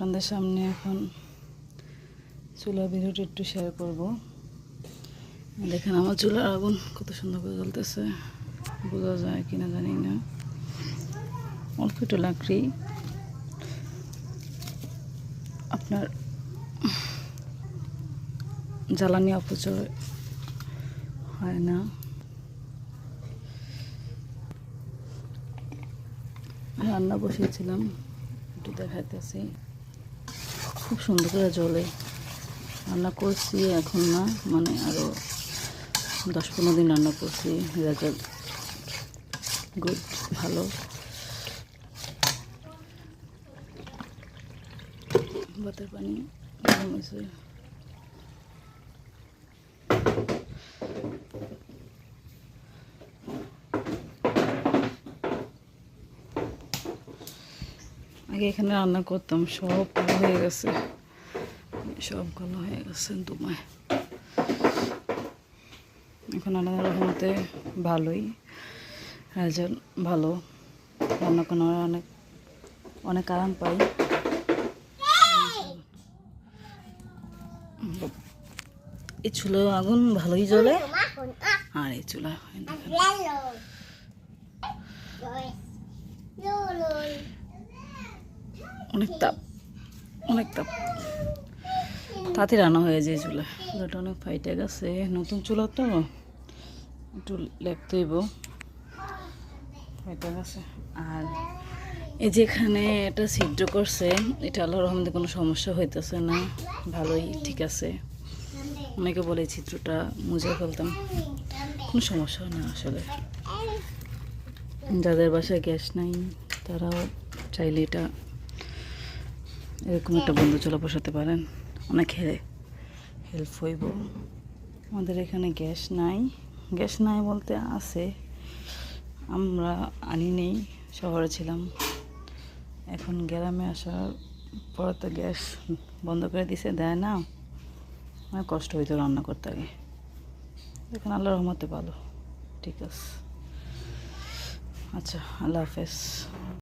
আপনাদের সামনে এখন চুলার ভিডিওটা একটু শেয়ার করব। দেখেন আমার চুলার আগুন কত সুন্দর করে জ্বলতেছে। বোঝা যায় কিনা জানি না। অল্প একটু লাকড়ি। আপনার জ্বালানি অপচয় হয় না। রান্না বসিয়েছিলাম, একটু দেখাইতেছি। খুব সুন্দর করে জ্বলে রান্না করছি এখন না মানে আরও দশ পনেরো দিন রান্না করছি রেজাল্ট গুড ভালো। ভাতের পানি, গরম হয়েছে। আগে এখানে রান্না করতাম, সব হয়ে গেছে। সব কালো হয়ে গেছে দুমায়। এখন আলাদা রকমতে ভালোই। রেজাল্ট ভালো। রান্না করার অনেক অনেক আরাম পাই। এই চুলো আগুন ভালোই জ্বলে। আর এই চুলা এই দেখেন। অনেক তাপ অনেক তাপ। তাতে রান্না হয়ে যায় চুলা চুলাটা অনেক ফাইটে গেছে। নতুন চুলা তো একটু লেপতে হইব। ফাইটে গেছে। আর এই যেখানে এটা ছিদ্র করছে, এটা আল্লাহর রহমতে কোনো সমস্যা হইতেছে না। ভালোই ঠিক আছে। অনেকে বলে চিত্রটা মুছে ফেলতাম। কোনো সমস্যা না আসলে। যাদের বাসায় গ্যাস নাই, তারাও চাইলে এটা এরকম একটা বন্ধু চলা বসাতে পারেন। অনেক হেল্প হইব। আমাদের এখানে গ্যাস নাই। গ্যাস নাই বলতে আছে। আমরা আনি নেই, শহরে ছিলাম। এখন গ্রামে আসার পরে তো গ্যাস বন্ধ করে দিছে, দেয় না। অনেক কষ্ট হইতো রান্না করতে আগে। এখন আল্লাহ রহমতে ভালো। ঠিক আছে। আচ্ছা আল্লাহ হাফেজ।